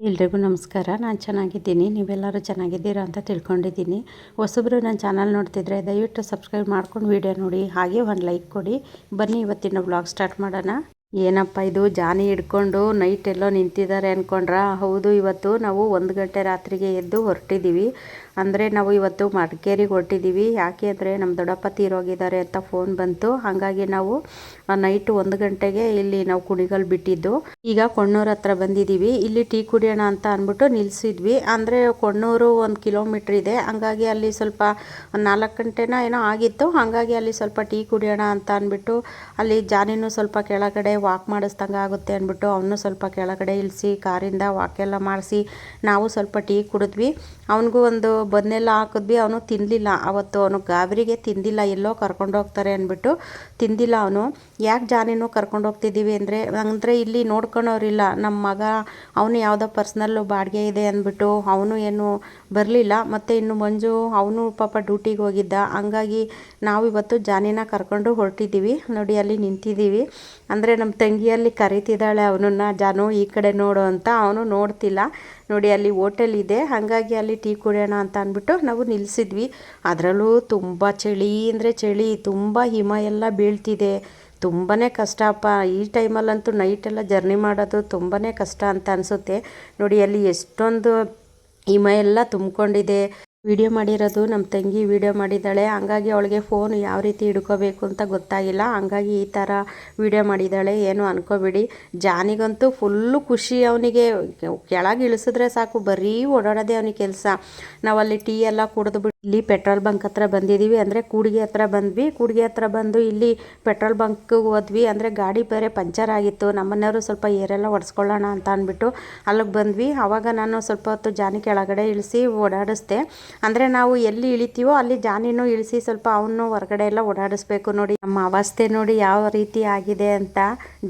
ಎಲ್ರಿಗೂ ನಮಸ್ಕಾರ. ನಾನು ಚೆನ್ನಾಗಿದ್ದೀನಿ. ನೀವೆಲ್ಲರೂ ಚೆನ್ನಾಗಿದ್ದೀರಾ ಅಂತ ತಿಳ್ಕೊಂಡಿದ್ದೀನಿ. ಹೊಸಬ್ರು ನನ್ನ ಚಾನಲ್ ನೋಡ್ತಿದ್ರೆ ದಯವಿಟ್ಟು ಸಬ್ಸ್ಕ್ರೈಬ್ ಮಾಡ್ಕೊಂಡು ವೀಡಿಯೋ ನೋಡಿ. ಹಾಗೆ ಒಂದು ಲೈಕ್ ಕೊಡಿ. ಬನ್ನಿ ಇವತ್ತಿನ ಬ್ಲಾಗ್ ಸ್ಟಾರ್ಟ್ ಮಾಡೋಣ. ಏನಪ್ಪ ಇದು? ಜಾನಿ ಹಿಡ್ಕೊಂಡು ನೈಟ್ ಎಲ್ಲೋ ನಿಂತಿದ್ದಾರೆ ಅಂದ್ಕೊಂಡ್ರ ಹೌದು, ಇವತ್ತು ನಾವು ಒಂದು ಗಂಟೆ ರಾತ್ರಿಗೆ ಎದ್ದು ಹೊರಟಿದ್ದೀವಿ. ಅಂದರೆ ನಾವು ಇವತ್ತು ಮಡಿಕೇರಿಗೆ ಹೊರಟಿದ್ದೀವಿ ಯಾಕೆ ಅಂದರೆ ನಮ್ಮ ದೊಡ್ಡಪ್ಪ ತೀರೋಗಿದ್ದಾರೆ ಅಂತ ಫೋನ್ ಬಂತು. ಹಾಗಾಗಿ ನಾವು ನೈಟ್ ಒಂದು ಗಂಟೆಗೆ ಇಲ್ಲಿ ನಾವು ಕುಣಿಗಲ್ ಬಿಟ್ಟಿದ್ದು. ಈಗ ಕೊಣ್ಣೂರು ಹತ್ರ ಬಂದಿದ್ದೀವಿ ಇಲ್ಲಿ ಟೀ ಕುಡಿಯೋಣ ಅಂತ ಅಂದ್ಬಿಟ್ಟು ನಿಲ್ಲಿಸಿದ್ವಿ ಅಂದರೆ ಕೊಣ್ಣೂರು ಒಂದು ಕಿಲೋಮೀಟ್ರ್ ಇದೆ. ಹಂಗಾಗಿ ಅಲ್ಲಿ ಸ್ವಲ್ಪ ನಾಲ್ಕು ಗಂಟೆನ ಏನೋ ಆಗಿತ್ತು. ಹಾಗಾಗಿ ಅಲ್ಲಿ ಸ್ವಲ್ಪ ಟೀ ಕುಡಿಯೋಣ ಅಂತ ಅಂದ್ಬಿಟ್ಟು ಅಲ್ಲಿ ಜಾನಿನೂ ಸ್ವಲ್ಪ ಕೆಳಗಡೆ ವಾಕ್ ಮಾಡಿಸ್ದಂಗೆ ಆಗುತ್ತೆ ಅಂದ್ಬಿಟ್ಟು ಅವನು ಸ್ವಲ್ಪ ಕೆಳಗಡೆ ಇಳಿಸಿ, ಕಾರಿಂದ ವಾಕೆಲ್ಲ ಮಾಡಿಸಿ ನಾವು ಸ್ವಲ್ಪ ಟೀ ಕುಡಿದ್ವಿ. ಅವನಿಗೂ ಒಂದು ಬನ್ನೆಲ್ಲ ಹಾಕಿದ್ವಿ ಅವನು ತಿನ್ನಲಿಲ್ಲ ಅವತ್ತು ಅವನು ಗಾಬರಿಗೆ ತಿಂದಿಲ್ಲ. ಎಲ್ಲೋ ಕರ್ಕೊಂಡು ಹೋಗ್ತಾರೆ ಅಂದ್ಬಿಟ್ಟು ತಿಂದಿಲ್ಲ ಅವನು. ಯಾಕೆ ಜಾನಿನೂ ಕರ್ಕೊಂಡು ಹೋಗ್ತಿದ್ದೀವಿ ಅಂದರೆ ಅಂದರೆ ಇಲ್ಲಿ ನೋಡ್ಕೊಳೋರಿಲ್ಲ. ನಮ್ಮ ಮಗ, ಅವನು ಯಾವುದೋ ಪರ್ಸ್ನಲ್ಲು ಬಾಡಿಗೆ ಇದೆ ಅಂದ್ಬಿಟ್ಟು ಅವನು ಏನು ಬರಲಿಲ್ಲ. ಮತ್ತು ಇನ್ನು ಮಂಜು, ಅವನು ಪಾಪ ಡ್ಯೂಟಿಗೆ ಹೋಗಿದ್ದ. ಹಂಗಾಗಿ ನಾವು ಇವತ್ತು ಜಾನಿನ ಕರ್ಕೊಂಡು ಹೊರಟಿದ್ದೀವಿ. ನೋಡಿ, ಅಲ್ಲಿ ನಿಂತಿದ್ದೀವಿ. ಅಂದರೆ ನಮ್ಮ ತಂಗಿಯಲ್ಲಿ ಕರಿತಿದ್ದಾಳೆ ಅವನನ್ನು. ಜಾನು, ಈ ಕಡೆ ನೋಡು ಅಂತ ಅವನು ನೋಡ್ತಿಲ್ಲ. ನೋಡಿ, ಅಲ್ಲಿ ಹೋಟೆಲ್ ಇದೆ. ಹಾಗಾಗಿ ಅಲ್ಲಿ ಟೀ ಕುಡಿಯೋಣ ಅಂತ ಅಂದ್ಬಿಟ್ಟು ನಾವು ನಿಲ್ಲಿಸಿದ್ವಿ ಅದರಲ್ಲೂ ತುಂಬ ಚಳಿ. ಅಂದರೆ ಚಳಿ, ತುಂಬ ಹಿಮ ಎಲ್ಲ ಬೀಳ್ತಿದೆ. ತುಂಬಾ ಕಷ್ಟಪ್ಪ ಈ ಟೈಮಲ್ಲಂತೂ ನೈಟೆಲ್ಲ ಜರ್ನಿ ಮಾಡೋದು ತುಂಬಾ ಕಷ್ಟ ಅಂತ ಅನಿಸುತ್ತೆ. ನೋಡಿ, ಅಲ್ಲಿ ಎಷ್ಟೊಂದು ಹಿಮ ಎಲ್ಲ ತುಂಬಿಕೊಂಡಿದೆ. ವಿಡಿಯೋ ಮಾಡಿರೋದು ನಮ್ಮ ತಂಗಿ ವಿಡಿಯೋ ಮಾಡಿದ್ದಾಳೆ. ಹಂಗಾಗಿ ಅವಳಿಗೆ ಫೋನ್ ಯಾವ ರೀತಿ ಹಿಡ್ಕೋಬೇಕು ಅಂತ ಗೊತ್ತಾಗಿಲ್ಲ. ಹಂಗಾಗಿ ಈ ಥರ ವಿಡಿಯೋ ಮಾಡಿದ್ದಾಳೆ. ಏನು ಅನ್ಕೋಬೇಡಿ. ಜಾನಿಗಂತೂ ಫುಲ್ಲು ಖುಷಿ ಅವನಿಗೆ. ಕೆಳಗೆ ಇಳಿಸಿದ್ರೆ ಸಾಕು. ಬರೀ ಓಡಾಡೋದೇ ಅವನಿಗೆ ಕೆಲಸ. ನಾವಲ್ಲಿ ಟೀ ಎಲ್ಲ ಕುಡಿದು ಇಲ್ಲಿ ಪೆಟ್ರೋಲ್ ಬಂಕ್ ಹತ್ರ ಬಂದಿದ್ದೀವಿ ಅಂದರೆ ಕೂಡಿಗೆ ಹತ್ರ ಬಂದ್ವಿ. ಕೂಡಿಗೆ ಹತ್ರ ಬಂದು ಇಲ್ಲಿ ಪೆಟ್ರೋಲ್ ಬಂಕ್ಗೆ ಹೋದ್ವಿ ಅಂದರೆ ಗಾಡಿ ಬೇರೆ ಪಂಚರ್ ಆಗಿತ್ತು. ನಮ್ಮನೆಯವರು ಸ್ವಲ್ಪ ಏರೆಲ್ಲ ಒಡ್ಸ್ಕೊಳ್ಳೋಣ ಅಂತ ಅಂದ್ಬಿಟ್ಟು ಅಲ್ಲಿಗೆ ಬಂದ್ವಿ. ಆವಾಗ ನಾನು ಸ್ವಲ್ಪ ಹೊತ್ತು ಜಾನಿ ಕೆಳಗಡೆ ಇಳಿಸಿ ಓಡಾಡಿಸ್ದೆ. ಅಂದರೆ ನಾವು ಎಲ್ಲಿ ಇಳಿತೀವೋ ಅಲ್ಲಿ ಜಾನಿನೂ ಇಳಿಸಿ ಸ್ವಲ್ಪ ಅವನು ಹೊರಗಡೆ ಎಲ್ಲ ಓಡಾಡಿಸ್ಬೇಕು ನೋಡಿ. ನಮ್ಮ ಅವಸ್ಥೆ ನೋಡಿ ಯಾವ ರೀತಿ ಆಗಿದೆ ಅಂತ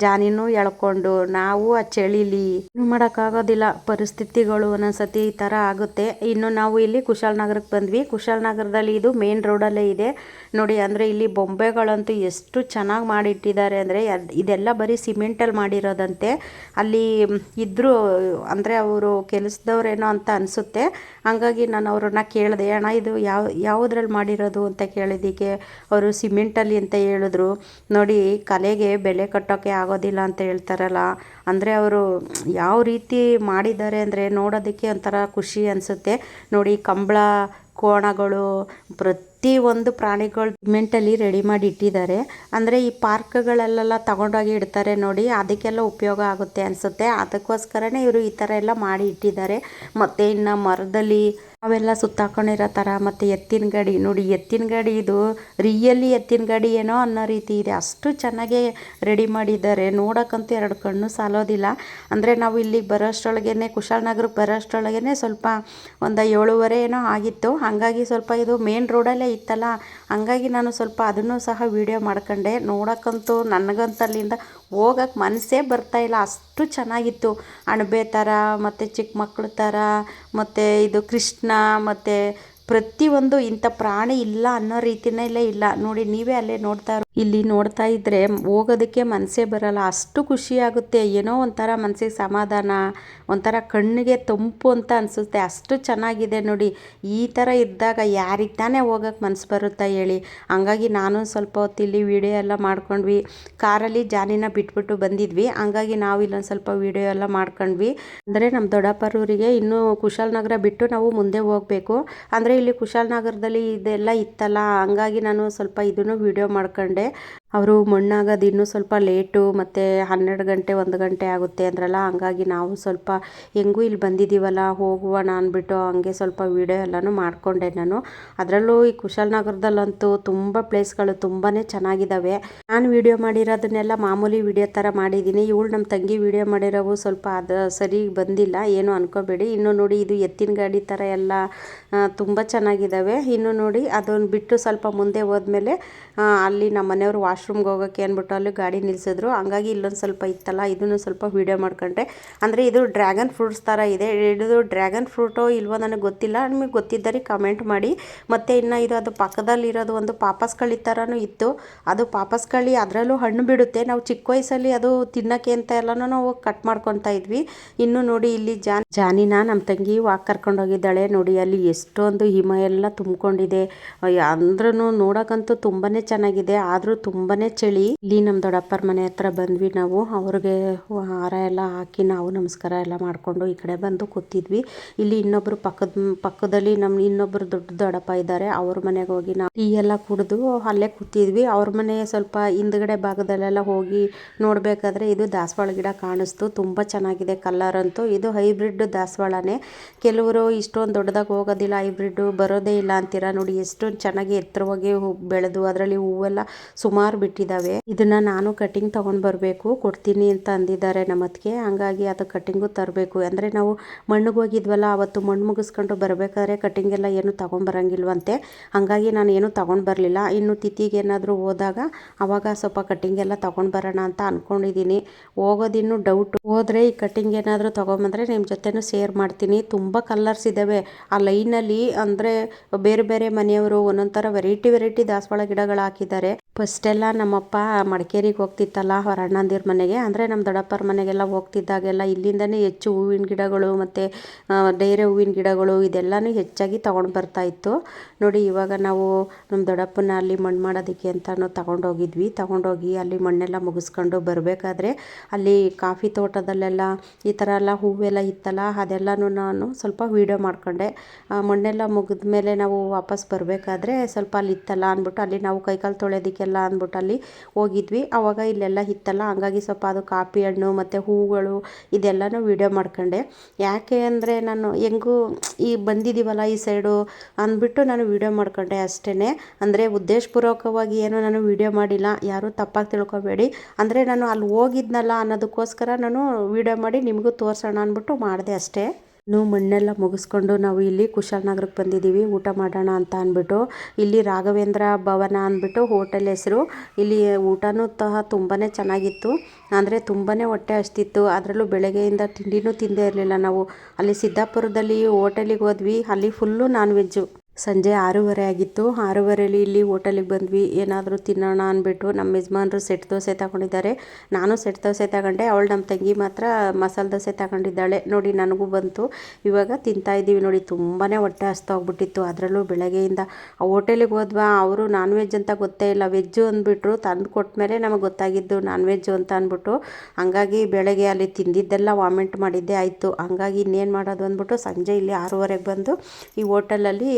ಜಾನಿನೂ ಎಳ್ಕೊಂಡು ನಾವು ಆ ಚಳಿಲಿ ಏನು ಮಾಡೋಕ್ಕಾಗೋದಿಲ್ಲ. ಪರಿಸ್ಥಿತಿಗಳು ಒಂದೊಂದ್ಸತಿ ಈ ಥರ ಆಗುತ್ತೆ. ಇನ್ನು ನಾವು ಇಲ್ಲಿ ಕುಶಾಲನಗರಕ್ಕೆ ಬಂದ್ವಿ. ಕುಶಾಲನಗರದಲ್ಲಿ ಇದು ಮೇನ್ ರೋಡಲ್ಲೇ ಇದೆ. ನೋಡಿ, ಅಂದರೆ ಇಲ್ಲಿ ಬೊಂಬೆಗಳಂತೂ ಎಷ್ಟು ಚೆನ್ನಾಗಿ ಮಾಡಿಟ್ಟಿದ್ದಾರೆ. ಅಂದರೆ ಇದೆಲ್ಲ ಬರೀ ಸಿಮೆಂಟಲ್ಲಿ ಮಾಡಿರೋದಂತೆ. ಅಲ್ಲಿ ಇದ್ದರು ಅಂದರೆ ಅವರು ಕೆಲಸದವ್ರೇನೋ ಅಂತ ಅನಿಸುತ್ತೆ. ಹಂಗಾಗಿ ನಾನು ಅವ್ರನ್ನ ಕೇಳಿದೆ, ಅಣ್ಣ, ಇದು ಯಾವ, ಯಾವುದ್ರಲ್ಲಿ ಮಾಡಿರೋದು? ಅಂತ ಕೇಳಿದ್ದಕ್ಕೆ ಅವರು ಸಿಮೆಂಟಲ್ಲಿ ಅಂತ ಹೇಳಿದ್ರು. ನೋಡಿ, ಕಲೆಗೆ ಬೆಲೆ ಕಟ್ಟೋಕ್ಕೆ ಆಗೋದಿಲ್ಲ ಅಂತ ಹೇಳ್ತಾರಲ್ಲ. ಅಂದರೆ ಅವರು, ಯಾವ ರೀತಿ ಮಾಡಿದ್ದಾರೆ? ಅಂದರೆ ನೋಡೋದಕ್ಕೆ ಒಂಥರ ಖುಷಿ ಅನಿಸುತ್ತೆ. ನೋಡಿ, ಕಂಬಳ ಕೋಣಗಳು ಪ್ರತಿ ಒಂದು ಪ್ರಾಣಿಗಳು ಮೆಂಟಲಿ ರೆಡಿ ಮಾಡಿ ಇಟ್ಟಿದ್ದಾರೆ. ಅಂದರೆ ಈ ಪಾರ್ಕ್ಗಳಲ್ಲೆಲ್ಲ ತಗೊಂಡೋಗಿ ಇಡ್ತಾರೆ ನೋಡಿ, ಅದಕ್ಕೆಲ್ಲ ಉಪಯೋಗ ಆಗುತ್ತೆ ಅನಿಸುತ್ತೆ. ಅದಕ್ಕೋಸ್ಕರನೇ ಇವರು ಈ ಥರ ಎಲ್ಲ ಮಾಡಿ ಇಟ್ಟಿದ್ದಾರೆ. ಮತ್ತು ಇನ್ನು ಮರದಲ್ಲಿ ಅವೆಲ್ಲ ಸುತ್ತಾಕೊಂಡಿರೋ ಥರ ಮತ್ತು ಎತ್ತಿನ ಗಾಡಿ, ನೋಡಿ ಎತ್ತಿನ ಗಾಡಿ ಇದು ರಿಯಲಿ ಎತ್ತಿನ ಗಾಡಿ ಏನೋ ಅನ್ನೋ ರೀತಿ ಇದೆ. ಅಷ್ಟು ಚೆನ್ನಾಗೇ ರೆಡಿ ಮಾಡಿದ್ದಾರೆ. ನೋಡೋಕ್ಕಂತೂ ಎರಡು ಕಣ್ಣು ಸಾಲೋದಿಲ್ಲ. ಅಂದರೆ ನಾವು ಇಲ್ಲಿಗೆ ಬರೋಷ್ಟರೊಳಗೇ ಕುಶಾಲನಗರಕ್ಕೆ ಬರೋಷ್ಟರೊಳಗೇ ಸ್ವಲ್ಪ ಒಂದು ಏಳುವರೆ ಏನೋ ಆಗಿತ್ತು. ಹಾಗಾಗಿ ಸ್ವಲ್ಪ ಇದು ಮೇನ್ ರೋಡಲ್ಲೇ ಇತ್ತಲ್ಲ. ಹಾಗಾಗಿ ನಾನು ಸ್ವಲ್ಪ ಅದನ್ನು ಸಹ ವೀಡಿಯೋ ಮಾಡ್ಕೊಂಡೆ. ನೋಡೋಕ್ಕಂತೂ ನನಗಂತಲ್ಲಿಂದ ಹೋಗಕ್ಕೆ ಮನಸ್ಸೇ ಬರ್ತಾಯಿಲ್ಲ ಅಷ್ಟು ಚೆನ್ನಾಗಿತ್ತು. ಅಣಬೆ ಥರ ಮತ್ತು ಚಿಕ್ಕ ಮಕ್ಳ ಥರ ಮತ್ತು ಇದು ಕೃಷ್ಣ ಮತ್ತು ಪ್ರತಿಯೊಂದು ಇಂಥ ಪ್ರಾಣಿ ಇಲ್ಲ ಅನ್ನೋ ರೀತಿನಲ್ಲೇ ಇಲ್ಲ ನೋಡಿ, ನೀವೇ ಅಲ್ಲೇ ನೋಡ್ತಾ ಇಲ್ಲಿ ನೋಡ್ತಾ ಇದ್ರೆ ಹೋಗೋದಕ್ಕೆ ಮನಸ್ಸೇ ಬರಲ್ಲ. ಅಷ್ಟು ಖುಷಿಯಾಗುತ್ತೆ ಏನೋ ಒಂಥರ ಮನಸ್ಸಿಗೆ ಸಮಾಧಾನ, ಒಂಥರ ಕಣ್ಣಿಗೆ ತಂಪು ಅಂತ ಅನಿಸುತ್ತೆ. ಅಷ್ಟು ಚೆನ್ನಾಗಿದೆ ನೋಡಿ. ಈ ಥರ ಇದ್ದಾಗ ಯಾರಿಗೆ ತಾನೇ ಹೋಗೋಕ್ಕೆ ಮನಸ್ಸು ಬರುತ್ತಾ ಹೇಳಿ. ಹಂಗಾಗಿ ನಾನು ಸ್ವಲ್ಪ ಹೊತ್ತು ಇಲ್ಲಿ ವಿಡಿಯೋ ಎಲ್ಲ ಮಾಡ್ಕೊಂಡ್ವಿ. ಕಾರಲ್ಲಿ ಜಾನಿನ ಬಿಟ್ಬಿಟ್ಟು ಬಂದಿದ್ವಿ. ಹಂಗಾಗಿ ನಾವು ಇಲ್ಲೊಂದು ಸ್ವಲ್ಪ ವಿಡಿಯೋ ಎಲ್ಲ ಮಾಡ್ಕೊಂಡ್ವಿ. ಅಂದರೆ ನಮ್ಮ ದೊಡ್ಡಪ್ಪರೂರಿಗೆ ಇನ್ನೂ ಕುಶಾಲನಗರ ಬಿಟ್ಟು ನಾವು ಮುಂದೆ ಹೋಗಬೇಕು. ಅಂದರೆ ಇಲ್ಲಿ ಕುಶಾಲನಗರದಲ್ಲಿ ಇದೆಲ್ಲ ಇತ್ತಲ್ಲ ಹಂಗಾಗಿ ನಾನು ಸ್ವಲ್ಪ ಇದನ್ನು ವೀಡಿಯೋ ಮಾಡ್ಕೊಂಡೆ. ಅವರು ಮಣ್ಣಾಗೋದು ಇನ್ನೂ ಸ್ವಲ್ಪ ಲೇಟು ಮತ್ತು ಹನ್ನೆರಡು ಗಂಟೆ, ಒಂದು ಗಂಟೆ ಆಗುತ್ತೆ ಅಂದ್ರಲ್ಲ, ಹಂಗಾಗಿ ನಾವು ಸ್ವಲ್ಪ ಹೆಂಗೂ ಇಲ್ಲಿ ಬಂದಿದ್ದೀವಲ್ಲ, ಹೋಗುವಣ ಅಂದ್ಬಿಟ್ಟು ಹಂಗೆ ಸ್ವಲ್ಪ ವೀಡಿಯೋ ಎಲ್ಲನೂ ಮಾಡಿಕೊಂಡೆ ನಾನು. ಅದರಲ್ಲೂ ಈ ಕುಶಾಲನಗರದಲ್ಲಂತೂ ತುಂಬ ಪ್ಲೇಸ್ಗಳು ತುಂಬಾ ಚೆನ್ನಾಗಿದ್ದಾವೆ ನಾನು ವೀಡಿಯೋ ಮಾಡಿರೋದನ್ನೆಲ್ಲ ಮಾಮೂಲಿ ವೀಡಿಯೋ ಥರ ಮಾಡಿದ್ದೀನಿ. ಇವಳು ನಮ್ಮ ತಂಗಿ ವೀಡಿಯೋ ಮಾಡಿರೋವು ಸ್ವಲ್ಪ ಅದು ಸರಿ ಬಂದಿಲ್ಲ, ಏನು ಅನ್ಕೋಬೇಡಿ. ಇನ್ನು ನೋಡಿ ಇದು ಎತ್ತಿನ ಗಾಡಿ ಥರ ಎಲ್ಲ ತುಂಬ ಚೆನ್ನಾಗಿದ್ದಾವೆ ಇನ್ನು ನೋಡಿ ಅದನ್ನು ಬಿಟ್ಟು ಸ್ವಲ್ಪ ಮುಂದೆ ಹೋದ್ಮೇಲೆ ಅಲ್ಲಿ ನಮ್ಮ ಮನೆಯವರು ವಾಶ್ರೂಮ್ಗೆ ಹೋಗೋಕ್ಕೆ ಅಂದ್ಬಿಟ್ಟು ಅಲ್ಲಿ ಗಾಡಿ ನಿಲ್ಲಿಸಿದ್ರು ಹಂಗಾಗಿ ಇಲ್ಲೊಂದು ಸ್ವಲ್ಪ ಇತ್ತಲ್ಲ, ಇದನ್ನು ಸ್ವಲ್ಪ ವೀಡಿಯೋ ಮಾಡ್ಕೊಂಡೆ. ಅಂದರೆ ಇದು ಡ್ರ್ಯಾಗನ್ ಫ್ರೂಟ್ಸ್ ಥರ ಇದೆ. ಇದು ಡ್ರ್ಯಾಗನ್ ಫ್ರೂಟೋ ಇಲ್ವೋ ನನಗೆ ಗೊತ್ತಿಲ್ಲ. ನಿಮಗೆ ಗೊತ್ತಿದ್ದರೆ ಕಮೆಂಟ್ ಮಾಡಿ. ಮತ್ತು ಇನ್ನು ಇದು ಅದು ಪಕ್ಕದಲ್ಲಿರೋದು ಒಂದು ಪಾಪಸ್ ಕಳ್ಳಿ ಥರನೂ ಇತ್ತು. ಅದು ಪಾಪಸ್ ಕಳ್ಳಿ ಅದರಲ್ಲೂ ಹಣ್ಣು ಬಿಡುತ್ತೆ. ನಾವು ಚಿಕ್ಕ ವಯಸ್ಸಲ್ಲಿ ಅದು ತಿನ್ನೋಕ್ಕೆ ಅಂತ ಎಲ್ಲನೂ ನಾವು ಕಟ್ ಮಾಡ್ಕೊತಾ ಇದ್ವಿ. ಇನ್ನು ನೋಡಿ ಇಲ್ಲಿ ಜಾನ್, ಜಾನಿನ ನಮ್ಮ ತಂಗಿ ವಾಕ್ ಕರ್ಕೊಂಡೋಗಿದ್ದಾಳೆ ನೋಡಿ ಅಲ್ಲಿ ಎಷ್ಟೊಂದು ಹಿಮ ಎಲ್ಲ ತುಂಬಿಕೊಂಡಿದೆ. ಅಂದ್ರೂ ನೋಡೋಕ್ಕಂತೂ ತುಂಬಾನೇ ಚೆನ್ನಾಗಿದೆ. ಆದರೂ ತುಂಬಾನೇ ಚಳಿ. ಇಲ್ಲಿ ನಮ್ಮ ದೊಡ್ಡಪ್ಪರ ಮನೆ ಹತ್ರ ಬಂದ್ವಿ ನಾವು. ಅವ್ರಿಗೆ ಹಾರ ಎಲ್ಲ ಹಾಕಿ ನಾವು ನಮಸ್ಕಾರ ಎಲ್ಲ ಮಾಡ್ಕೊಂಡು ಈ ಕಡೆ ಬಂದು ಕೂತಿದ್ವಿ. ಇಲ್ಲಿ ಇನ್ನೊಬ್ರು ಪಕ್ಕದ, ಪಕ್ಕದಲ್ಲಿ ನಮ್ಮ ಇನ್ನೊಬ್ರು ದೊಡ್ಡ ದೊಡ್ಡಪ್ಪ ಇದ್ದಾರೆ. ಅವ್ರ ಮನೆಗೆ ಹೋಗಿ ನಾವು ಟೀ ಎಲ್ಲ ಕುಡಿದು ಅಲ್ಲೇ ಕೂತಿದ್ವಿ. ಅವ್ರ ಮನೆ ಸ್ವಲ್ಪ ಹಿಂದ್ಗಡೆ ಭಾಗದಲ್ಲೆಲ್ಲ ಹೋಗಿ ನೋಡಬೇಕಾದ್ರೆ ಇದು ದಾಸವಾಳ ಗಿಡ ಕಾಣಿಸ್ತು. ತುಂಬಾ ಚೆನ್ನಾಗಿದೆ ಕಲರ್ ಅಂತೂ. ಇದು ಹೈಬ್ರಿಡ್ ದಾಸವಾಳನೇ. ಕೆಲವರು ಇಷ್ಟೊಂದು ದೊಡ್ಡದಾಗಿ ಹೋಗೋದಿಲ್ಲ, ಹೈಬ್ರಿಡ್ ಬರೋದೇ ಇಲ್ಲ ಅಂತೀರಾ ನೋಡಿ. ಎಷ್ಟೊಂದು ಚೆನ್ನಾಗಿ ಎತ್ತರವಾಗಿ ಬೆಳೆದು ಅದರಲ್ಲಿ ಹೂವೆಲ್ಲ ಸುಮಾರು ಬಿಟ್ಟಿದ್ದಾವೆ ಇದನ್ನ ನಾನು ಕಟಿಂಗ್ ತಗೊಂಡ್ ಬರಬೇಕು, ಕೊಡ್ತೀನಿ ಅಂತ ಅಂದಿದ್ದಾರೆ ನಮ್ಮ ಅತ್ತಿಗೆ ಹಂಗಾಗಿ ಅದು ಕಟಿಂಗು ತರಬೇಕು. ಅಂದ್ರೆ ನಾವು ಮಣ್ಣಿಗೆ ಹೋಗಿದ್ವಲ್ಲ, ಅವತ್ತು ಮಣ್ಣು ಮುಗಿಸ್ಕೊಂಡು ಬರಬೇಕಾದ್ರೆ ಕಟಿಂಗ್ ಎಲ್ಲ ಏನು ತಗೊಂಡ್ ಬರಂಗಿಲ್ವಂತೆ. ಹಂಗಾಗಿ ನಾನು ಏನು ತಗೊಂಡ್ ಬರಲಿಲ್ಲ. ಇನ್ನು ತಿಥಿಗೆ ಏನಾದರೂ ಹೋದಾಗ ಅವಾಗ ಸ್ವಲ್ಪ ಕಟಿಂಗ್ ಎಲ್ಲ ತಗೊಂಡ್ ಬರೋಣ ಅಂತ ಅನ್ಕೊಂಡಿದ್ದೀನಿ ಹೋಗೋದಿನ್ನು ಡೌಟ್ ಹೋದ್ರೆ ಈ ಕಟಿಂಗ್ ಏನಾದರೂ ತಗೊಂಬಂದ್ರೆ ನಿಮ್ಮ ಜೊತೆನೂ ಶೇರ್ ಮಾಡ್ತೀನಿ. ತುಂಬಾ ಕಲರ್ಸ್ ಇದ್ದಾವೆ ಆ ಲೈನ್ ಅಲ್ಲಿ ಅಂದ್ರೆ ಬೇರೆ ಬೇರೆ ಮನೆಯವರು ಒಂದೊಂದ್ ತರ ವೆರೈಟಿ ವೆರೈಟಿ ದಾಸವಾಳ ಗಿಡಗಳು ಹಾಕಿದ್ದಾರೆ. ಫಸ್ಟ್ ಎಲ್ಲ ನಮ್ಮಪ್ಪ ಮಡಿಕೇರಿಗೆ ಹೋಗ್ತಿತ್ತಲ್ಲ ಅವ್ರ ಅಣ್ಣಂದಿರ ಮನೆಗೆ. ಅಂದರೆ ನಮ್ಮ ದೊಡ್ಡಪ್ಪರ ಮನೆಗೆಲ್ಲ ಹೋಗ್ತಿದ್ದಾಗೆಲ್ಲ ಇಲ್ಲಿಂದನೇ ಹೆಚ್ಚು ಹೂವಿನ ಗಿಡಗಳು ಮತ್ತೆ ಡೈರೆ ಹೂವಿನ ಗಿಡಗಳು ಇದೆಲ್ಲಾನು ಹೆಚ್ಚಾಗಿ ತೊಗೊಂಡು ಬರ್ತಾ ಇತ್ತು. ನೋಡಿ, ಇವಾಗ ನಾವು ನಮ್ಮ ದೊಡ್ಡಪ್ಪನ ಅಲ್ಲಿ ಮಣ್ಣು ಮಾಡೋದಕ್ಕೆ ಅಂತಲೂ ತಗೊಂಡೋಗಿದ್ವಿ. ತಗೊಂಡೋಗಿ ಅಲ್ಲಿ ಮಣ್ಣೆಲ್ಲ ಮುಗಿಸ್ಕೊಂಡು ಬರಬೇಕಾದ್ರೆ ಅಲ್ಲಿ ಕಾಫಿ ತೋಟದಲ್ಲೆಲ್ಲ ಈ ಥರ ಎಲ್ಲ ಹೂವೆಲ್ಲ ಇತ್ತಲ್ಲ, ಅದೆಲ್ಲನೂ ನಾನು ಸ್ವಲ್ಪ ವೀಡಿಯೋ ಮಾಡ್ಕೊಂಡೆ. ಮಣ್ಣೆಲ್ಲ ಮುಗಿದ ಮೇಲೆ ನಾವು ವಾಪಸ್ ಬರಬೇಕಾದ್ರೆ ಸ್ವಲ್ಪ ಅಲ್ಲಿ ಇತ್ತಲ್ಲ ಅಂದ್ಬಿಟ್ಟು ಅಲ್ಲಿ ನಾವು ಕೈಕಾಲು ತೊಳೆಯೋದಕ್ಕೆಲ್ಲ ಅಂದ್ಬಿಟ್ಟು ಅಲ್ಲಿ ಹೋಗಿದ್ವಿ. ಆವಾಗ ಇಲ್ಲೆಲ್ಲ ಇತ್ತಲ್ಲ, ಹಂಗಾಗಿ ಸ್ವಲ್ಪ ಅದು ಕಾಫಿ ಹಣ್ಣು ಮತ್ತು ಹೂಗಳು ಇದೆಲ್ಲನೂ ವೀಡಿಯೋ ಮಾಡ್ಕೊಂಡೆ. ಯಾಕೆ ಅಂದರೆ ನಾನು ಹೆಂಗೂ ಈ ಬಂದಿದ್ದೀವಲ್ಲ ಈ ಸೈಡು ಅಂದ್ಬಿಟ್ಟು ನಾನು ವೀಡಿಯೋ ಮಾಡ್ಕೊಂಡೆ ಅಷ್ಟೇ ಅಂದರೆ ಉದ್ದೇಶಪೂರ್ವಕವಾಗಿ ಏನೂ ನಾನು ವೀಡಿಯೋ ಮಾಡಿಲ್ಲ, ಯಾರೂ ತಪ್ಪಾಗಿ ತಿಳ್ಕೊಬೇಡಿ. ಅಂದರೆ ನಾನು ಅಲ್ಲಿ ಹೋಗಿದ್ನಲ್ಲ ಅನ್ನೋದಕ್ಕೋಸ್ಕರ ನಾನು ವೀಡಿಯೋ ಮಾಡಿ ನಿಮಗೂ ತೋರಿಸೋಣ ಅಂದ್ಬಿಟ್ಟು ಮಾಡಿದೆ ಅಷ್ಟೇ. ಇನ್ನು ಮಣ್ಣೆಲ್ಲ ಮುಗಿಸ್ಕೊಂಡು ನಾವು ಇಲ್ಲಿ ಕುಶಾಲನಗರಕ್ಕೆ ಬಂದಿದ್ದೀವಿ. ಊಟ ಮಾಡೋಣ ಅಂತ ಅಂದ್ಬಿಟ್ಟು, ಇಲ್ಲಿ ರಾಘವೇಂದ್ರ ಭವನ ಅಂದ್ಬಿಟ್ಟು ಹೋಟೆಲ್ ಹೆಸರು. ಇಲ್ಲಿ ಊಟನೂ ಸಹ ತುಂಬಾ ಚೆನ್ನಾಗಿತ್ತು. ಅಂದರೆ ತುಂಬಾ ಹೊಟ್ಟೆ ಹಚ್ತಿತ್ತು ಅದರಲ್ಲೂ ಬೆಳಗ್ಗೆಯಿಂದ ತಿಂಡಿನೂ ತಿಂದೇ ಇರಲಿಲ್ಲ ನಾವು. ಅಲ್ಲಿ ಸಿದ್ದಾಪುರದಲ್ಲಿ ಹೋಟೆಲಿಗೆ ಹೋದ್ವಿ. ಅಲ್ಲಿ ಫುಲ್ಲು ನಾನ್ ವೆಜ್ಜು ಸಂಜೆ ಆರೂವರೆ ಆಗಿತ್ತು. ಆರೂವರೆಲಿ ಇಲ್ಲಿ ಹೋಟೆಲಿಗೆ ಬಂದ್ವಿ. ಏನಾದರೂ ತಿನ್ನೋಣ ಅಂದ್ಬಿಟ್ಟು ನಮ್ಮ ಯಜಮಾನರು ಸೆಟ್ ದೋಸೆ ತಗೊಂಡಿದ್ದಾರೆ. ನಾನು ಸೆಟ್ ದೋಸೆ ತಗೊಂಡೆ. ಅವಳು ನಮ್ಮ ತಂಗಿ ಮಾತ್ರ ಮಸಾಲೆ ದೋಸೆ ತಗೊಂಡಿದ್ದಾಳೆ. ನೋಡಿ, ನನಗೂ ಬಂತು. ಇವಾಗ ತಿಂತಾ ಇದ್ದೀವಿ ನೋಡಿ. ತುಂಬಾ ಹೊಟ್ಟೆ ಹಸ್ತೋಗ್ಬಿಟ್ಟಿತ್ತು ಅದರಲ್ಲೂ ಬೆಳಗ್ಗೆಯಿಂದ. ಆ ಹೋಟೆಲಿಗೆ ಹೋದ್ವಾ? ಅವರು ನಾನ್ ವೆಜ್ ಅಂತ ಗೊತ್ತೇ ಇಲ್ಲ. ವೆಜ್ಜು ಅಂದ್ಬಿಟ್ರು. ತಂದು ಕೊಟ್ಮೇಲೆ ನಮಗೆ ಗೊತ್ತಾಗಿದ್ದು ನಾನ್ ವೆಜ್ಜು ಅಂತ ಅಂದ್ಬಿಟ್ಟು. ಹಂಗಾಗಿ ಬೆಳಗ್ಗೆ ಅಲ್ಲಿ ತಿಂದಿದ್ದೆಲ್ಲ ವಾಮಿಟ್ ಮಾಡಿದ್ದೇ ಆಯಿತು. ಹಂಗಾಗಿ ಇನ್ನೇನು ಮಾಡೋದು ಅಂದ್ಬಿಟ್ಟು ಸಂಜೆ ಇಲ್ಲಿ ಆರೂವರೆಗೆ ಬಂದು ಈ ಹೋಟೆಲಲ್ಲಿ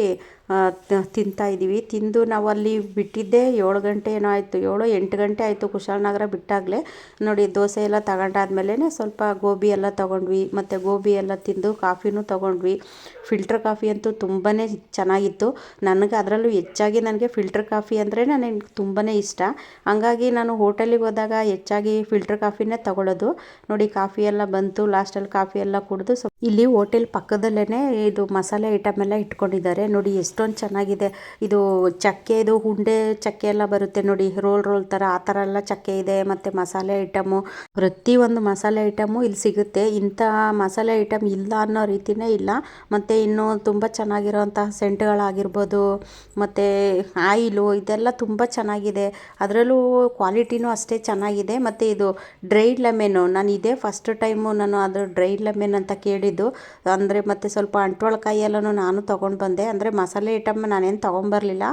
ತಿಂತಾ ಇದ್ದೀವಿ. ತಿಂದು ನಾವು ಅಲ್ಲಿ ಬಿಟ್ಟಿದ್ದೆ ಏಳು ಗಂಟೆ ಏನೋ ಆಯಿತು, ಏಳು ಎಂಟು ಗಂಟೆ ಆಯಿತು ಕುಶಾಲನಗರ ಬಿಟ್ಟಾಗಲೇ. ನೋಡಿ ದೋಸೆ ಎಲ್ಲ ತಗೊಂಡಾದ್ಮೇಲೆ ಸ್ವಲ್ಪ ಗೋಬಿ ಎಲ್ಲ ತೊಗೊಂಡ್ವಿ, ಮತ್ತು ಗೋಬಿ ಎಲ್ಲ ತಿಂದು ಕಾಫಿನೂ ತೊಗೊಂಡ್ವಿ. ಫಿಲ್ಟರ್ ಕಾಫಿ ಅಂತೂ ತುಂಬಾ ಚೆನ್ನಾಗಿತ್ತು. ನನಗೆ ಅದರಲ್ಲೂ ಹೆಚ್ಚಾಗಿ ನನಗೆ ಫಿಲ್ಟರ್ ಕಾಫಿ ಅಂದರೆ ನನಗೆ ತುಂಬಾ ಇಷ್ಟ. ಹಂಗಾಗಿ ನಾನು ಹೋಟೆಲಿಗೆ ಹೋದಾಗ ಹೆಚ್ಚಾಗಿ ಫಿಲ್ಟರ್ ಕಾಫಿನೇ ತಗೊಳ್ಳೋದು ನೋಡಿ ಕಾಫಿ ಎಲ್ಲ ಬಂತು, ಲಾಸ್ಟಲ್ಲಿ ಕಾಫಿ ಎಲ್ಲ ಕುಡಿದು ಇಲ್ಲಿ ಹೋಟೆಲ್ ಪಕ್ಕದಲ್ಲೇನೆ ಇದು ಮಸಾಲೆ ಐಟಮ್ ಎಲ್ಲ ಇಟ್ಕೊಂಡಿದ್ದಾರೆ. ನೋಡಿ ಎಷ್ಟೊಂದು ಚೆನ್ನಾಗಿದೆ. ಇದು ಚಕ್ಕೆ, ಇದು ಹುಂಡೆ ಚಕ್ಕೆ ಎಲ್ಲ ಬರುತ್ತೆ ನೋಡಿ. ರೋಲ್ ರೋಲ್ ತರ, ಆ ತರ ಎಲ್ಲ ಚಕ್ಕೆ ಇದೆ ಮತ್ತೆ ಮಸಾಲೆ ಐಟಮು ಒಂದು ಮಸಾಲೆ ಐಟಮು ಇಲ್ಲಿ ಸಿಗುತ್ತೆ. ಇಂಥ ಮಸಾಲೆ ಐಟಮ್ ಇಲ್ಲ ಅನ್ನೋ ರೀತಿನೇ ಇಲ್ಲ. ಮತ್ತೆ ಇನ್ನು ತುಂಬ ಚೆನ್ನಾಗಿರೋಂತಹ ಸೆಂಟ್ಗಳಾಗಿರ್ಬೋದು, ಮತ್ತು ಆಯಿಲು ಇದೆಲ್ಲ ತುಂಬ ಚೆನ್ನಾಗಿದೆ. ಅದರಲ್ಲೂ ಕ್ವಾಲಿಟಿನೂ ಅಷ್ಟೇ ಚೆನ್ನಾಗಿದೆ. ಮತ್ತು ಇದು ಡ್ರೈ ಲೆಮೆನು. ನಾನು ಇದೇ ಫಸ್ಟ್ ಟೈಮು ನಾನು ಅದು ಡ್ರೈ ಲೆಮೆನ್ ಅಂತ ಕೇಳಿದ್ದು ಅಂದರೆ ಮತ್ತು ಸ್ವಲ್ಪ ಅಂಟ್ವಾಳಕಾಯಿ ಎಲ್ಲನೂ ನಾನು ತೊಗೊಂಡು ಬಂದೆ. ಅಂದರೆ ಮಸಾಲೆ ಐಟಮ್ ನಾನೇನು ತೊಗೊಂಬರ್ಲಿಲ್ಲ.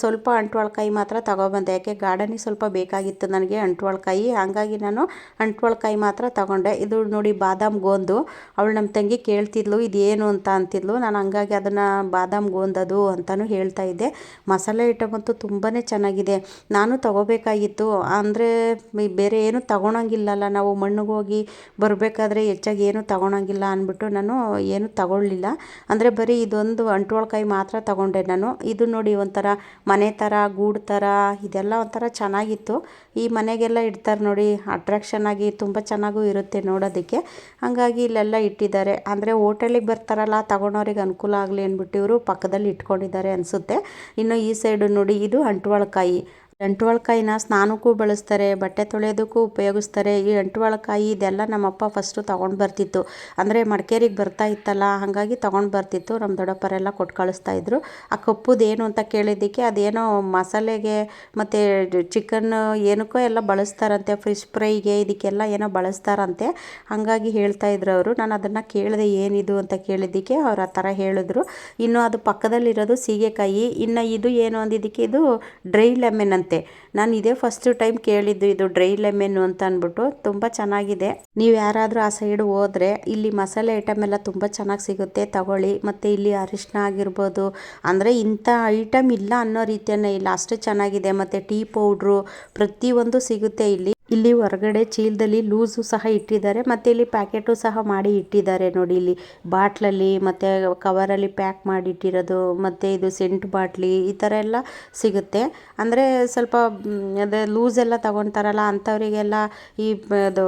ಸ್ವಲ್ಪ ಅಂಟ್ವಾಳಕಾಯಿ ಮಾತ್ರ ತೊಗೊಬಂದೆ. ಯಾಕೆ ಗಾರ್ಡನಿಗೆ ಸ್ವಲ್ಪ ಬೇಕಾಗಿತ್ತು ನನಗೆ ಅಂಟ್ವಾಳಕಾಯಿ. ಹಾಗಾಗಿ ನಾನು ಅಂಟ್ವಾಳಕಾಯಿ ಮಾತ್ರ ತೊಗೊಂಡೆ. ಇದು ನೋಡಿ ಬಾದಾಮ್ ಗೋಂದು. ಅವಳು ನಮ್ಮ ತಂಗಿ ಕೇಳ್ತಿದ್ಲು, ಇದೇನು ಅಂತ ಅಂತಿದ್ಲು. ನಾನು ಹಂಗಾಗಿ ಅದನ್ನು ಬಾದಾಮ್ ಗೋಂದದು ಅಂತಲೂ ಹೇಳ್ತಾ ಇದ್ದೆ. ಮಸಾಲೆ ಐಟಮ್ ಅಂತೂ ತುಂಬಾ ಚೆನ್ನಾಗಿದೆ. ನಾನು ತಗೋಬೇಕಾಗಿತ್ತು. ಅಂದರೆ ಬೇರೆ ಏನು ತಗೊಳಂಗಿಲ್ಲಲ್ಲ ನಾವು ಮಣ್ಣಿಗೆ ಹೋಗಿ ಬರಬೇಕಾದ್ರೆ ಹೆಚ್ಚಾಗಿ ಏನು ತಗೊಳಂಗಿಲ್ಲ ಅಂದ್ಬಿಟ್ಟು. ನಾನು ಏನು ತಗೊಳ್ಳಿಲ್ಲ. ಅಂದರೆ ಬರೀ ಇದೊಂದು ಅಂಟ್ವಾಳಕಾಯಿ ಮಾತ್ರ ತಗೊಂಡೆ ನಾನು. ಇದು ನೋಡಿ ಒಂಥರ ಮನೆ ಥರ, ಗೂಡು ಥರ, ಇದೆಲ್ಲ ಒಂಥರ ಚೆನ್ನಾಗಿತ್ತು. ಈ ಮನೆಗೆಲ್ಲ ಇಡ್ತಾರೆ ನೋಡಿ ಅಟ್ರಾಕ್ಷನ್ ಆಗಿ ತುಂಬ ಚೆನ್ನಾಗೂ ಇರುತ್ತೆ ನೋಡೋದಕ್ಕೆ. ಹಾಗಾಗಿ ಇಲ್ಲೆಲ್ಲ ಇಟ್ಟಿದ್ದಾರೆ. ಅಂದರೆ ಹೋಟೆಲಿಗೆ ಬರ್ತಾರಲ್ಲ, ತಗೊಳೋರಿಗೆ ಅನುಕೂಲ ಆಗಲಿ ಅಂದ್ಬಿಟ್ಟು ಇವರು ಪಕ್ಕದಲ್ಲಿ ಇಟ್ಕೊಂಡಿದ್ದಾರೆ ಅನಿಸುತ್ತೆ. ಇನ್ನು ಈ ಸೈಡು ನೋಡಿ, ಇದು ಅಂಟ್ವಾಳಕಾಯಿ ಅಂಟುವಳಕಾಯಿನ ಸ್ನಾನಕ್ಕೂ ಬಳಸ್ತಾರೆ, ಬಟ್ಟೆ ತೊಳೆಯೋದಕ್ಕೂ ಉಪಯೋಗಿಸ್ತಾರೆ. ಈ ಅಂಟುವಳಕಾಯಿ ಇದೆಲ್ಲ ನಮ್ಮಪ್ಪ ಫಸ್ಟು ತೊಗೊಂಡು ಬರ್ತಿತ್ತು. ಅಂದರೆ ಮಡಿಕೇರಿಗೆ ಬರ್ತಾ ಇತ್ತಲ್ಲ, ಹಾಗಾಗಿ ತೊಗೊಂಡು ಬರ್ತಿತ್ತು. ನಮ್ಮ ದೊಡ್ಡಪ್ಪರೆಲ್ಲ ಕೊಟ್ಟು ಕಳಿಸ್ತಾ ಇದ್ರು. ಆ ಕಪ್ಪುದೇನು ಅಂತ ಕೇಳಿದ್ದಕ್ಕೆ ಅದೇನೋ ಮಸಾಲೆಗೆ ಮತ್ತು ಚಿಕನ್ ಏನಕ್ಕೋ ಎಲ್ಲ ಬಳಸ್ತಾರಂತೆ ಫಿಶ್ ಫ್ರೈಗೆ ಇದಕ್ಕೆಲ್ಲ ಏನೋ ಬಳಸ್ತಾರಂತೆ. ಹಾಗಾಗಿ ಹೇಳ್ತಾ ಇದ್ರು ಅವರು. ನಾನು ಅದನ್ನು ಕೇಳಿದೆ, ಏನಿದು ಅಂತ ಕೇಳಿದ್ದಕ್ಕೆ ಅವ್ರು ಆ ಥರ ಹೇಳಿದ್ರು. ಇನ್ನು ಅದು ಪಕ್ಕದಲ್ಲಿರೋದು ಸೀಗೆಕಾಯಿ. ಇನ್ನು ಇದು ಏನು ಅಂದಿದ್ದಕ್ಕೆ, ಇದು ಡ್ರೈ ಲೆಮನ್ ಅಂತೆ ನಾನು ಇದೇ ಫಸ್ಟ್ ಟೈಮ್ ಕೇಳಿದ್ದು ಇದು ಡ್ರೈ ಲೆಮೆನ್ನು ಅಂತ ಅಂದ್ಬಿಟ್ಟು ತುಂಬ ಚೆನ್ನಾಗಿದೆ. ನೀವು ಯಾರಾದರೂ ಆ ಸೈಡ್ ಹೋದರೆ ಇಲ್ಲಿ ಮಸಾಲೆ ಐಟಮ್ ಎಲ್ಲ ತುಂಬ ಚೆನ್ನಾಗಿ ಸಿಗುತ್ತೆ, ತಗೊಳ್ಳಿ. ಮತ್ತು ಇಲ್ಲಿ ಅರಿಶಿನ ಆಗಿರ್ಬೋದು. ಅಂದರೆ ಇಂಥ ಐಟಮ್ ಇಲ್ಲ ಅನ್ನೋ ರೀತಿಯನ್ನೇ ಇಲ್ಲ ಅಷ್ಟು ಚೆನ್ನಾಗಿದೆ. ಮತ್ತು ಟೀ ಪೌಡ್ರು ಪ್ರತಿಯೊಂದು ಸಿಗುತ್ತೆ ಇಲ್ಲಿ. ಇಲ್ಲಿ ಹೊರಗಡೆ ಚೀಲದಲ್ಲಿ ಲೂಸು ಸಹ ಇಟ್ಟಿದ್ದಾರೆ, ಮತ್ತೆ ಇಲ್ಲಿ ಪ್ಯಾಕೆಟು ಸಹ ಮಾಡಿ ಇಟ್ಟಿದ್ದಾರೆ ನೋಡಿ. ಇಲ್ಲಿ ಬಾಟ್ಲಲ್ಲಿ, ಮತ್ತೆ ಕವರಲ್ಲಿ ಪ್ಯಾಕ್ ಮಾಡಿ ಇಟ್ಟಿರೋದು, ಮತ್ತೆ ಇದು ಸೆಂಟ್ ಬಾಟ್ಲಿ ಈ ಥರ ಎಲ್ಲ ಸಿಗುತ್ತೆ. ಅಂದರೆ ಸ್ವಲ್ಪ ಅದೇ ಲೂಸ್ ಎಲ್ಲ ತಗೊತಾರಲ್ಲ ಅಂಥವರಿಗೆಲ್ಲ ಈ, ಅದು,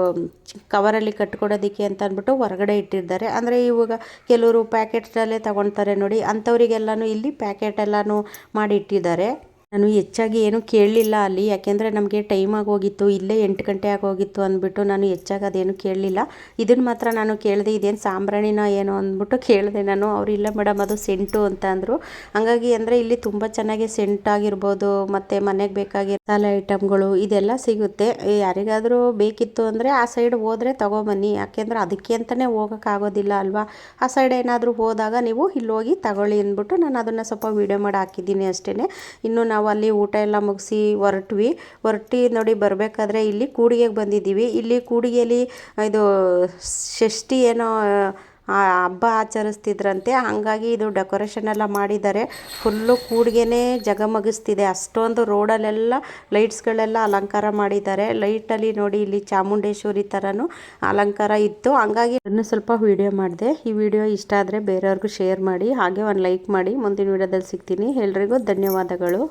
ಕವರಲ್ಲಿ ಕಟ್ಕೊಡೋದಕ್ಕೆ ಅಂತ ಅಂದ್ಬಿಟ್ಟು ಹೊರಗಡೆ ಇಟ್ಟಿದ್ದಾರೆ. ಅಂದರೆ ಇವಾಗ ಕೆಲವರು ಪ್ಯಾಕೆಟ್ಸಲ್ಲೇ ತಗೊತಾರೆ ನೋಡಿ, ಅಂಥವರಿಗೆಲ್ಲನೂ ಇಲ್ಲಿ ಪ್ಯಾಕೆಟ್ ಎಲ್ಲನೂ ಮಾಡಿ ಇಟ್ಟಿದ್ದಾರೆ. ನಾನು ಹೆಚ್ಚಾಗಿ ಏನು ಕೇಳಲಿಲ್ಲ ಅಲ್ಲಿ, ಯಾಕೆಂದರೆ ನಮಗೆ ಟೈಮ್ ಆಗೋಗಿತ್ತು, ಇಲ್ಲೇ ಎಂಟು ಗಂಟೆ ಆಗೋಗಿತ್ತು ಅಂದ್ಬಿಟ್ಟು ನಾನು ಹೆಚ್ಚಾಗಿ ಅದೇನು ಕೇಳಲಿಲ್ಲ. ಇದನ್ನು ಮಾತ್ರ ನಾನು ಕೇಳಿದೆ, ಇದೇನು ಸಾಂಬ್ರಾಣಿನ ಏನೋ ಅಂದ್ಬಿಟ್ಟು ಕೇಳಿದೆ ನಾನು, ಅವರು ಇಲ್ಲ ಮೇಡಮ್, ಅದು ಸೆಂಟು ಅಂತ ಅಂದರು. ಹಾಗಾಗಿ ಅಂದರೆ ಇಲ್ಲಿ ತುಂಬ ಚೆನ್ನಾಗಿ ಸೆಂಟ್ ಆಗಿರ್ಬೋದು, ಮತ್ತು ಮನೆಗೆ ಬೇಕಾಗಿ ಮಸಾಲೆ ಐಟಮ್ಗಳು ಇದೆಲ್ಲ ಸಿಗುತ್ತೆ. ಯಾರಿಗಾದರೂ ಬೇಕಿತ್ತು ಅಂದರೆ ಆ ಸೈಡ್ ಹೋದರೆ ತೊಗೊಬನ್ನಿ, ಯಾಕೆಂದರೆ ಅದಕ್ಕೆ ಅಂತಲೇ ಹೋಗೋಕ್ಕಾಗೋದಿಲ್ಲ ಅಲ್ವಾ? ಆ ಸೈಡ್ ಏನಾದರೂ ಹೋದಾಗ ನೀವು ಇಲ್ಲಿ ಹೋಗಿ ತಗೊಳ್ಳಿ ಅಂದ್ಬಿಟ್ಟು ನಾನು ಅದನ್ನು ಸ್ವಲ್ಪ ವೀಡಿಯೋ ಮಾಡಿ ಹಾಕಿದ್ದೀನಿ ಅಷ್ಟೇ ಇನ್ನು ನಾವು ಅಲ್ಲಿ ಊಟ ಎಲ್ಲ ಮುಗಿಸಿ ಹೊರಟ್ವಿ. ಹೊರಟಿ ನೋಡಿ ಬರಬೇಕಾದ್ರೆ ಇಲ್ಲಿ ಕೂಡಿಗೆಗೆ ಬಂದಿದ್ದೀವಿ. ಇಲ್ಲಿ ಕೂಡಿಗೆಯಲ್ಲಿ ಇದು ಷಷ್ಠಿ ಏನೋ ಹಬ್ಬ ಆಚರಿಸ್ತಿದ್ರಂತೆ. ಹಾಗಾಗಿ ಇದು ಡೆಕೋರೇಷನ್ ಎಲ್ಲ ಮಾಡಿದ್ದಾರೆ. ಫುಲ್ಲು ಕೂಡಿಗೆನೇ ಜಗಮಗಿಸ್ತಿದೆ. ಅಷ್ಟೊಂದು ರೋಡಲ್ಲೆಲ್ಲ ಲೈಟ್ಸ್ಗಳೆಲ್ಲ ಅಲಂಕಾರ ಮಾಡಿದ್ದಾರೆ. ಲೈಟಲ್ಲಿ ನೋಡಿ ಇಲ್ಲಿ ಚಾಮುಂಡೇಶ್ವರಿ ಥರನೂ ಅಲಂಕಾರ ಇತ್ತು. ಹಂಗಾಗಿ ಇನ್ನೂ ಸ್ವಲ್ಪ ವಿಡಿಯೋ ಮಾಡಿದೆ. ಈ ವಿಡಿಯೋ ಇಷ್ಟ ಆದರೆ ಬೇರೆಯವ್ರಿಗೂ ಶೇರ್ ಮಾಡಿ, ಹಾಗೆ ಒಂದು ಲೈಕ್ ಮಾಡಿ. ಮುಂದಿನ ವಿಡಿಯೋದಲ್ಲಿ ಸಿಗ್ತೀನಿ. ಎಲ್ರಿಗೂ ಧನ್ಯವಾದಗಳು.